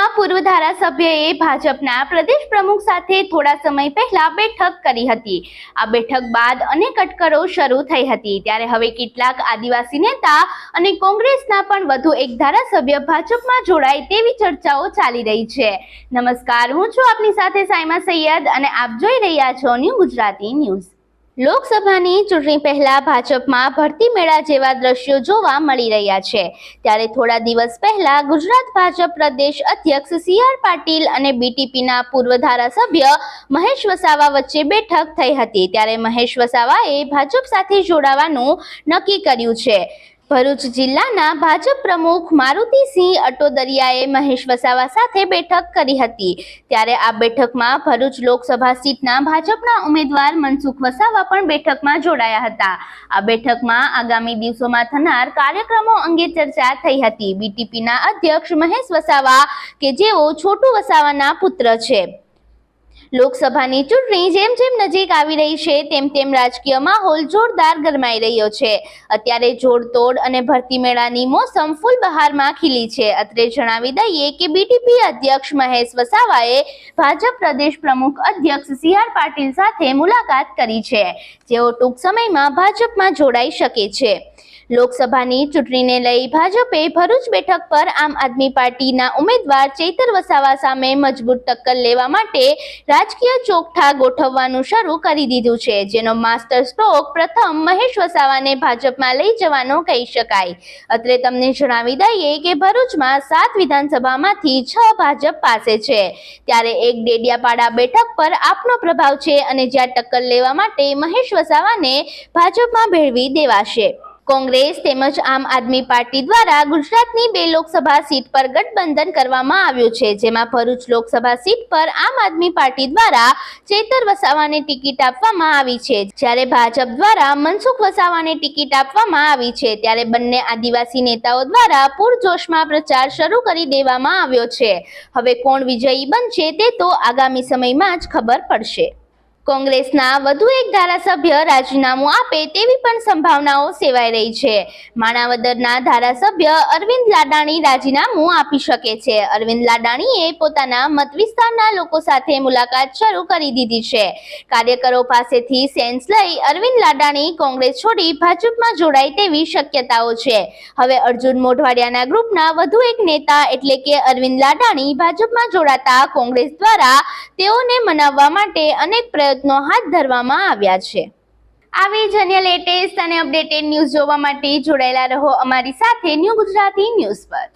બીટીપીના પૂર્વ ધારાસભ્યએ ભાજપના પ્રદેશ પ્રમુખ સાથે થોડા સમય પહેલા બેઠક કરી હતી. આ બેઠક બાદ અનેક અટકળો શરૂ થઈ હતી. ત્યારે હવે કેટલાક આદિવાસી નેતા અને કોંગ્રેસના પણ વધુ એક ધારાસભ્ય ભાજપમાં જોડાય તેવી ચર્ચાઓ ચાલી રહી છે. નમસ્કાર, હું છું આપની સાથે સાયમા સૈયદ અને આપ જોઈ રહ્યા છો ન્યૂ ગુજરાતી ન્યૂઝ. લોકસભાની ચૂંટણી પહેલા ભાજપમાં ભરતી મેળા જેવા દ્રશ્યો જોવા મળી રહ્યા છે. ત્યારે થોડા દિવસ પહેલા ગુજરાત ભાજપ પ્રદેશ અધ્યક્ષ સી આર પાટીલ અને બીટીપીના પૂર્વ ધારાસભ્ય મહેશ વસાવા વચ્ચે બેઠક થઈ હતી. ત્યારે મહેશ વસાવાએ ભાજપ સાથે જોડાવાનું નક્કી કર્યું છે. ભરૂચ જિલ્લાના ભાજપ પ્રમુખ મારુતિસિંહ અટોદરિયાએ મહેશ વસાવા સાથે બેઠક કરી હતી. ત્યારે આ બેઠકમાં ભરૂચ લોકસભા સીટના ભાજપના ઉમેદવાર મનસુખ વસાવા પણ બેઠકમાં જોડાયા હતા. આ બેઠકમાં આગામી દિવસોમાં થનાર કાર્યક્રમો અંગે ચર્ચા થઈ હતી. બીટીપીના અધ્યક્ષ મહેશ વસાવા, કે જેઓ છોટુ વસાવાના પુત્ર છે. લોકસભાની ચૂંટણી જેમ જેમ નજીક આવી રહી છે, તેમ તેમ રાજકીય માહોલ જોરદાર ગરમાઈ રહ્યો છે. અત્યારે જોડતોડ અને ભરતી મેળાની મોસમ ફૂલ બહારમાં ખીલી છે. અત્રે જણાવી દઈએ કે બીટીપી અધ્યક્ષ મહેશ વસાવાએ ભાજપ પ્રદેશ પ્રમુખ અધ્યક્ષ સી આર પાટીલ સાથે મુલાકાત કરી છે. જેઓ ટૂંક સમયમાં ભાજપમાં જોડાઈ શકે છે. લોકસભાની ચૂંટણીને લઈ ભાજપે ભરૂચ બેઠક પર આમ આદમી પાર્ટીના ઉમેદવાર ચૈતર વસાવા સામે મજબૂત ટક્કર લેવા માટે રાજકીય ચોકઠા ગોઠવવાનું શરૂ કરી દીધું છે, જેનો માસ્ટર સ્ટ્રોક પ્રથમ મહેશ વસાવાને ભાજપમાં લઈ જવાનો કહી શકાય. અત્રે તમને જણાવી દઈએ કે ભરૂચમાં સાત વિધાનસભામાંથી છ ભાજપ પાસે છે. ત્યારે એક ડેડિયાપાડા બેઠક પર આપનો પ્રભાવ છે અને જ્યાં ટક્કર લેવા માટે મહેશ વસાવાને ભાજપમાં ભેળવી દેવાશે. કોંગ્રેસ તેમજ આમ આદમી પાર્ટી દ્વારા ગુજરાતની બે લોકસભા સીટ પર ગઠબંધન કરવામાં આવ્યું છે, જેમાં ભરૂચ લોકસભા સીટ પર આમ આદમી પાર્ટી દ્વારા ચેતર વસાવાને ટિકિટ આપવામાં આવી છે. જ્યારે ભાજપ દ્વારા મનસુખ વસાવાને ટિકિટ આપવામાં આવી છે, ત્યારે બંને આદિવાસી નેતાઓ દ્વારા પૂરજોશમાં પ્રચાર શરૂ કરી દેવામાં આવ્યો છે. હવે કોણ વિજયી બનશે તે તો આગામી સમયમાં જ ખબર પડશે. કોંગ્રેસના વધુ એક ધારાસભ્ય રાજીનામું આપે તેવી પણ સંભાવનાઓ સેવાઈ રહી છે. માણાવદરના ધારાસભ્ય અરવિંદ લાડાણી રાજીનામું આપી શકે છે. અરવિંદ લાડાણીએ પોતાના મત વિસ્તારના લોકો સાથે મુલાકાત શરૂ કરી દીધી છે. કાર્યકરો પાસેથી સેન્સ લઈ અરવિંદ લાડાણી કોંગ્રેસ છોડી ભાજપમાં જોડાય તેવી શક્યતાઓ છે. હવે અર્જુન મોઢવાડિયાના ગ્રુપના વધુ એક નેતા એટલે કે અરવિંદ લાડાણી ભાજપમાં જોડાતા કોંગ્રેસ દ્વારા તેઓને મનાવવા માટે અનેક પ્રયત્નો હાથ ધરવામાં આવ્યા છે. આવી જ અન્ય લેટેસ્ટ અને અપડેટેડ ન્યૂઝ જોવા માટે જોડાયેલા રહો અમારી સાથે ન્યૂ ગુજરાતી ન્યૂઝ પર.